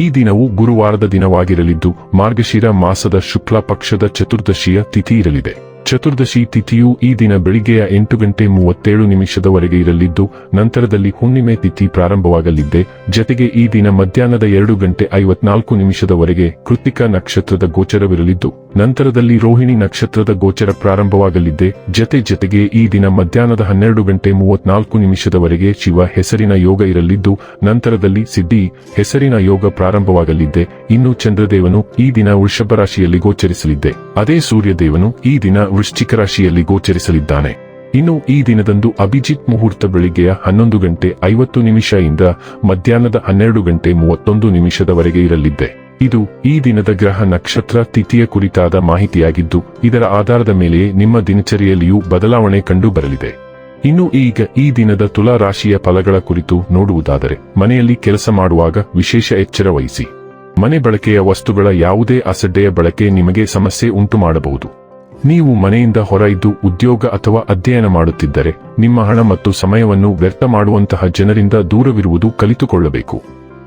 ಈ ದಿನವು ಗುರುವಾರದ ದಿನವಾಗಿರಲಿದ್ದು ಮಾರ್ಗಶಿರ ಮಾಸದ ಶುಕ್ಲ ಪಕ್ಷದ ಚತುರ್ದಶಿಯ ತಿಥಿ ಇರಲಿದೆ. ಚತುರ್ದಶಿ ತಿಥಿಯು ಈ ದಿನ ಬೆಳಿಗ್ಗೆಯ ಎಂಟು ಗಂಟೆ ಮೂವತ್ತೇಳು ನಿಮಿಷದವರೆಗೆ ಇರಲಿದ್ದು, ನಂತರದಲ್ಲಿ ಹುಣ್ಣಿಮೆ ತಿಥಿ ಪ್ರಾರಂಭವಾಗಲಿದ್ದೆ. ಜತೆಗೆ ಈ ದಿನ ಮಧ್ಯಾಹ್ನದ ಎರಡು ಗಂಟೆ ಐವತ್ನಾಲ್ಕು ನಿಮಿಷದವರೆಗೆ ಕೃತಿಕ ನಕ್ಷತ್ರದ ಗೋಚರವಿರಲಿದ್ದು, ನಂತರದಲ್ಲಿ ರೋಹಿಣಿ ನಕ್ಷತ್ರದ ಗೋಚರ ಪ್ರಾರಂಭವಾಗಲಿದ್ದೆ. ಜತೆ ಜತೆಗೆ ಈ ದಿನ ಮಧ್ಯಾಹ್ನದ ಹನ್ನೆರಡು ಗಂಟೆ ಮೂವತ್ನಾಲ್ಕು ನಿಮಿಷದವರೆಗೆ ಶಿವ ಹೆಸರಿನ ಯೋಗ ಇರಲಿದ್ದು, ನಂತರದಲ್ಲಿ ಸಿದ್ಧಿ ಹೆಸರಿನ ಯೋಗ ಪ್ರಾರಂಭವಾಗಲಿದ್ದೆ. ಇನ್ನು ಚಂದ್ರದೇವನು ಈ ದಿನ ವೃಷಭ ರಾಶಿಯಲ್ಲಿ ಗೋಚರಿಸಲಿದ್ದೆ. ಅದೇ ಸೂರ್ಯದೇವನು ಈ ದಿನ ವೃಶ್ಚಿಕ ರಾಶಿಯಲ್ಲಿ ಗೋಚರಿಸಲಿದ್ದಾನೆ. ಇನ್ನು ಈ ದಿನದಂದು ಅಭಿಜಿತ್ ಮುಹೂರ್ತ ಬೆಳಿಗ್ಗೆಯ ಹನ್ನೊಂದು ಗಂಟೆ ಐವತ್ತು ನಿಮಿಷ ಇಂದ ಮಧ್ಯಾಹ್ನದ ಹನ್ನೆರಡು ಗಂಟೆ ಮೂವತ್ತೊಂದು ನಿಮಿಷದವರೆಗೆ ಇರಲಿದ್ದೆ. ಇದು ಈ ದಿನದ ಗ್ರಹ ನಕ್ಷತ್ರ ತಿಥಿಯ ಕುರಿತಾದ ಮಾಹಿತಿಯಾಗಿದ್ದು, ಇದರ ಆಧಾರದ ಮೇಲೆ ನಿಮ್ಮ ದಿನಚರಿಯಲ್ಲಿಯೂ ಬದಲಾವಣೆ ಕಂಡು ಬರಲಿದೆ ಇನ್ನು ಈಗ ಈ ದಿನದ ತುಲಾ ರಾಶಿಯ ಫಲಗಳ ಕುರಿತು ನೋಡುವುದಾದರೆ, ಮನೆಯಲ್ಲಿ ಕೆಲಸ ಮಾಡುವಾಗ ವಿಶೇಷ ಎಚ್ಚರ ವಹಿಸಿ. ಮನೆ ಬಳಕೆಯ ವಸ್ತುಗಳ ಯಾವುದೇ ಅಸಡ್ಡೆಯ ಬಳಕೆ ನಿಮಗೆ ಸಮಸ್ಯೆ ಉಂಟು ಮಾಡಬಹುದು ನೀವು ಮನೆಯಿಂದ ಹೊರ ಇದ್ದು ಉದ್ಯೋಗ ಅಥವಾ ಅಧ್ಯಯನ ಮಾಡುತ್ತಿದ್ದರೆ, ನಿಮ್ಮ ಹಣ ಮತ್ತು ಸಮಯವನ್ನು ವ್ಯರ್ಥ ಮಾಡುವಂತಹ ಜನರಿಂದ ದೂರವಿರುವುದು ಕಲಿತುಕೊಳ್ಳಬೇಕು.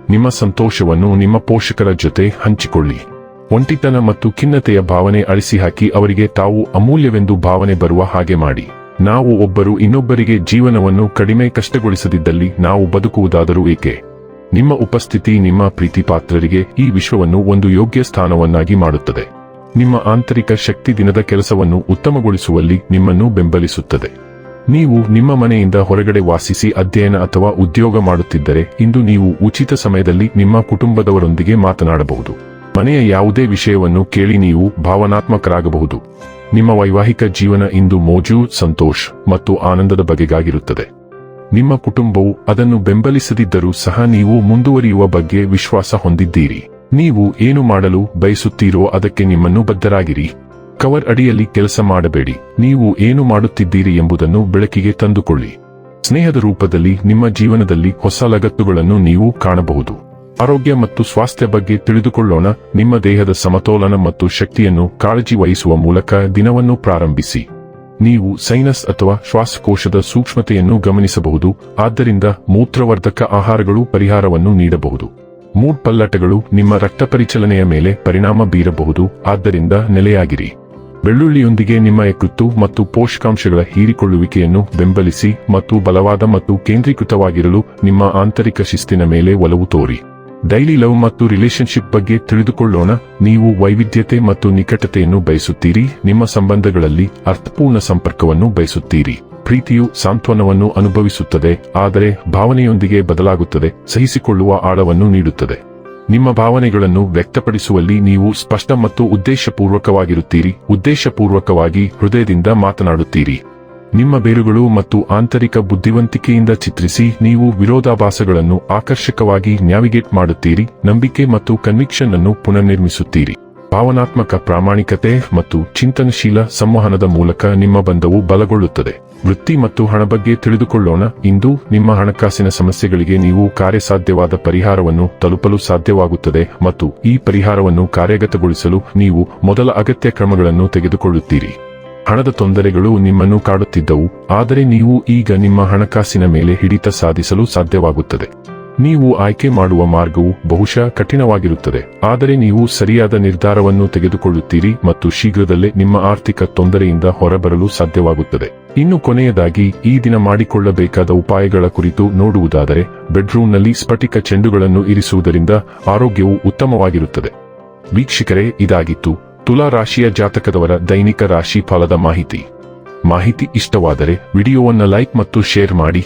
ನಿಮ್ಮ ಸಂತೋಷವನ್ನು ನಿಮ್ಮ ಪೋಷಕರ ಜೊತೆ ಹಂಚಿಕೊಳ್ಳಿ. ಒಂಟಿತನ ಮತ್ತು ಖಿನ್ನತೆಯ ಭಾವನೆ ಅಳಿಸಿಹಾಕಿ ಅವರಿಗೆ ತಾವು ಅಮೂಲ್ಯವೆಂದು ಭಾವನೆ ಬರುವ ಹಾಗೆ ಮಾಡಿ. ನಾವು ಒಬ್ಬರು ಇನ್ನೊಬ್ಬರಿಗೆ ಜೀವನವನ್ನು ಕಡಿಮೆ ಕಷ್ಟಗೊಳಿಸದಿದ್ದಲ್ಲಿ ನಾವು ಬದುಕುವುದಾದರೂ ಏಕೆ? ನಿಮ್ಮ ಉಪಸ್ಥಿತಿ ನಿಮ್ಮ ಪ್ರೀತಿಪಾತ್ರರಿಗೆ ಈ ವಿಶ್ವವನ್ನು ಒಂದು ಯೋಗ್ಯ ಸ್ಥಾನವನ್ನಾಗಿ ಮಾಡುತ್ತದೆ. ನಿಮ್ಮ ಆಂತರಿಕ ಶಕ್ತಿ ದಿನದ ಕೆಲಸವನ್ನು ಉತ್ತಮಗೊಳಿಸುವಲ್ಲಿ ನಿಮ್ಮನ್ನು ಬೆಂಬಲಿಸುತ್ತದೆ. ನೀವು ನಿಮ್ಮ ಮನೆಯಿಂದ ಹೊರಗಡೆ ವಾಸಿಸಿ ಅಧ್ಯಯನ ಅಥವಾ ಉದ್ಯೋಗ ಮಾಡುತ್ತಿದ್ದರೆ ಇಂದು ನೀವು ಉಚಿತ ಸಮಯದಲ್ಲಿ ನಿಮ್ಮ ಕುಟುಂಬದವರೊಂದಿಗೆ ಮಾತನಾಡಬಹುದು. ಮನೆಯ ಯಾವುದೇ ವಿಷಯವನ್ನು ಕೇಳಿ ನೀವು ಭಾವನಾತ್ಮಕರಾಗಬಹುದು. ನಿಮ್ಮ ವೈವಾಹಿಕ ಜೀವನ ಇಂದು ಮೋಜು, ಸಂತೋಷ್ ಮತ್ತು ಆನಂದದ ಬಗೆಗಾಗಿರುತ್ತದೆ. ನಿಮ್ಮ ಕುಟುಂಬವು ಅದನ್ನು ಬೆಂಬಲಿಸದಿದ್ದರೂ ಸಹ ನೀವು ಮುಂದುವರಿಯುವ ಬಗ್ಗೆ ವಿಶ್ವಾಸ ಹೊಂದಿದ್ದೀರಿ. ನೀವು ಏನು ಮಾಡಲು ಬಯಸುತ್ತೀರೋ ಅದಕ್ಕೆ ನಿಮ್ಮನ್ನು ಬದ್ಧರಾಗಿರಿ. ಕವರ್ ಅಡಿಯಲ್ಲಿ ಕೆಲಸ ಮಾಡಬೇಡಿ. ನೀವು ಏನು ಮಾಡುತ್ತಿದ್ದೀರಿ ಎಂಬುದನ್ನು ಬೆಳಕಿಗೆ ತಂದುಕೊಳ್ಳಿ. ಸ್ನೇಹದ ರೂಪದಲ್ಲಿ ನಿಮ್ಮ ಜೀವನದಲ್ಲಿ ಹೊಸ ಲಗತ್ತುಗಳನ್ನು ನೀವು ಕಾಣಬಹುದು. ಆರೋಗ್ಯ ಮತ್ತು ಸ್ವಾಸ್ಥ್ಯ ಬಗ್ಗೆ ತಿಳಿದುಕೊಳ್ಳೋಣ. ನಿಮ್ಮ ದೇಹದ ಸಮತೋಲನ ಮತ್ತು ಶಕ್ತಿಯನ್ನು ಕಾಳಜಿ ವಹಿಸುವ ಮೂಲಕ ದಿನವನ್ನು ಪ್ರಾರಂಭಿಸಿ. ನೀವು ಸೈನಸ್ ಅಥವಾ ಶ್ವಾಸಕೋಶದ ಸೂಕ್ಷ್ಮತೆಯನ್ನು ಗಮನಿಸಬಹುದು. ಆದ್ದರಿಂದ ಮೂತ್ರವರ್ಧಕ ಆಹಾರಗಳು ಪರಿಹಾರವನ್ನು ನೀಡಬಹುದು. ಮೂಡ್ ಪಲ್ಲಟಗಳು ನಿಮ್ಮ ರಕ್ತ ಪರಿಚಲನೆಯ ಮೇಲೆ ಪರಿಣಾಮ ಬೀರಬಹುದು, ಆದ್ದರಿಂದ ನೆಲೆಯಾಗಿರಿ. ಬೆಳ್ಳುಳ್ಳಿಯೊಂದಿಗೆ ನಿಮ್ಮ ಯಕೃತ್ತು ಮತ್ತು ಪೋಷಕಾಂಶಗಳ ಹೀರಿಕೊಳ್ಳುವಿಕೆಯನ್ನು ಬೆಂಬಲಿಸಿ ಮತ್ತು ಬಲವಾದ ಮತ್ತು ಕೇಂದ್ರೀಕೃತವಾಗಿರಲು ನಿಮ್ಮ ಆಂತರಿಕ ಶಿಸ್ತಿನ ಮೇಲೆ ಒಲವು ತೋರಿ. ಡೈಲಿ ಲವ್ ಮತ್ತು ರಿಲೇಶನ್ಶಿಪ್ ಬಗ್ಗೆ ತಿಳಿದುಕೊಳ್ಳೋಣ. ನೀವು ವೈವಿಧ್ಯತೆ ಮತ್ತು ನಿಕಟತೆಯನ್ನು ಬಯಸುತ್ತೀರಿ. ನಿಮ್ಮ ಸಂಬಂಧಗಳಲ್ಲಿ ಅರ್ಥಪೂರ್ಣ ಸಂಪರ್ಕವನ್ನು ಬಯಸುತ್ತೀರಿ. ಪ್ರೀತಿಯು ಸಾಂತ್ವನವನ್ನು ಅನುಭವಿಸುತ್ತದೆ, ಆದರೆ ಭಾವನೆಯೊಂದಿಗೆ ಬದಲಾಗುತ್ತದೆ, ಸಹಿಸಿಕೊಳ್ಳುವ ಆಳವನ್ನು ನೀಡುತ್ತದೆ. ನಿಮ್ಮ ಭಾವನೆಗಳನ್ನು ವ್ಯಕ್ತಪಡಿಸುವಲ್ಲಿ ನೀವು ಸ್ಪಷ್ಟ ಮತ್ತು ಉದ್ದೇಶಪೂರ್ವಕವಾಗಿರುತ್ತೀರಿ, ಉದ್ದೇಶಪೂರ್ವಕವಾಗಿ ಹೃದಯದಿಂದ ಮಾತನಾಡುತ್ತೀರಿ. ನಿಮ್ಮ ಬೇರುಗಳು ಮತ್ತು ಆಂತರಿಕ ಬುದ್ಧಿವಂತಿಕೆಯಿಂದ ಚಿತ್ರಿಸಿ, ನೀವು ವಿರೋಧಾಭಾಸಗಳನ್ನು ಆಕರ್ಷಕವಾಗಿ ನ್ಯಾವಿಗೇಟ್ ಮಾಡುತ್ತೀರಿ, ನಂಬಿಕೆ ಮತ್ತು ಕನ್ವಿಕ್ಷನ್ ಅನ್ನು ಪುನರ್ನಿರ್ಮಿಸುತ್ತೀರಿ. ಭಾವನಾತ್ಮಕ ಪ್ರಾಮಾಣಿಕತೆ ಮತ್ತು ಚಿಂತನಶೀಲ ಸಂವಹನದ ಮೂಲಕ ನಿಮ್ಮ ಬಂಧವು ಬಲಗೊಳ್ಳುತ್ತದೆ. ವೃತ್ತಿ ಮತ್ತು ಹಣ ಬಗ್ಗೆ ತಿಳಿದುಕೊಳ್ಳೋಣ. ಇಂದು ನಿಮ್ಮ ಹಣಕಾಸಿನ ಸಮಸ್ಯೆಗಳಿಗೆ ನೀವು ಕಾರ್ಯಸಾಧ್ಯವಾದ ಪರಿಹಾರವನ್ನು ತಲುಪಲು ಸಾಧ್ಯವಾಗುತ್ತದೆ ಮತ್ತು ಈ ಪರಿಹಾರವನ್ನು ಕಾರ್ಯಗತಗೊಳಿಸಲು ನೀವು ಮೊದಲ ಅಗತ್ಯ ಕ್ರಮಗಳನ್ನು ತೆಗೆದುಕೊಳ್ಳುತ್ತೀರಿ. ಹಣದ ತೊಂದರೆಗಳು ನಿಮ್ಮನ್ನು ಕಾಡುತ್ತಿದ್ದವು, ಆದರೆ ನೀವು ಈಗ ನಿಮ್ಮ ಹಣಕಾಸಿನ ಮೇಲೆ ಹಿಡಿತ ಸಾಧಿಸಲು ಸಾಧ್ಯವಾಗುತ್ತದೆ. ನೀವು ಆಯ್ಕೆ ಮಾಡುವ ಮಾರ್ಗವು ಬಹುಶಃ ಕಠಿಣವಾಗಿರುತ್ತದೆ. ಆದರೆ ನೀವು ಸರಿಯಾದ ನಿರ್ಧಾರವನ್ನು ತೆಗೆದುಕೊಳ್ಳುತ್ತೀರಿ ಮತ್ತು ಶೀಘ್ರದಲ್ಲೇ ನಿಮ್ಮ ಆರ್ಥಿಕ ತೊಂದರೆಯಿಂದ ಹೊರಬರಲು ಸಾಧ್ಯವಾಗುತ್ತದೆ. ಇನ್ನು ಕೊನೆಯದಾಗಿ, ಈ ದಿನ ಮಾಡಿಕೊಳ್ಳಬೇಕಾದ ಉಪಾಯಗಳ ಕುರಿತು ನೋಡುವುದಾದರೆ, ಬೆಡ್ರೂಮ್ನಲ್ಲಿ ಸ್ಫಟಿಕ ಚೆಂಡುಗಳನ್ನು ಇರಿಸುವುದರಿಂದ ಆರೋಗ್ಯವು ಉತ್ತಮವಾಗಿರುತ್ತದೆ. ವೀಕ್ಷಕರೇ, ಇದಾಗಿತ್ತು ತುಲಾ ರಾಶಿಯ ಜಾತಕದವರ ದೈನಿಕ ರಾಶಿ ಫಲದ ಮಾಹಿತಿ. ಮಾಹಿತಿ ಇಷ್ಟವಾದರೆ ವಿಡಿಯೋವನ್ನು ಲೈಕ್ ಮತ್ತು ಶೇರ್ ಮಾಡಿ.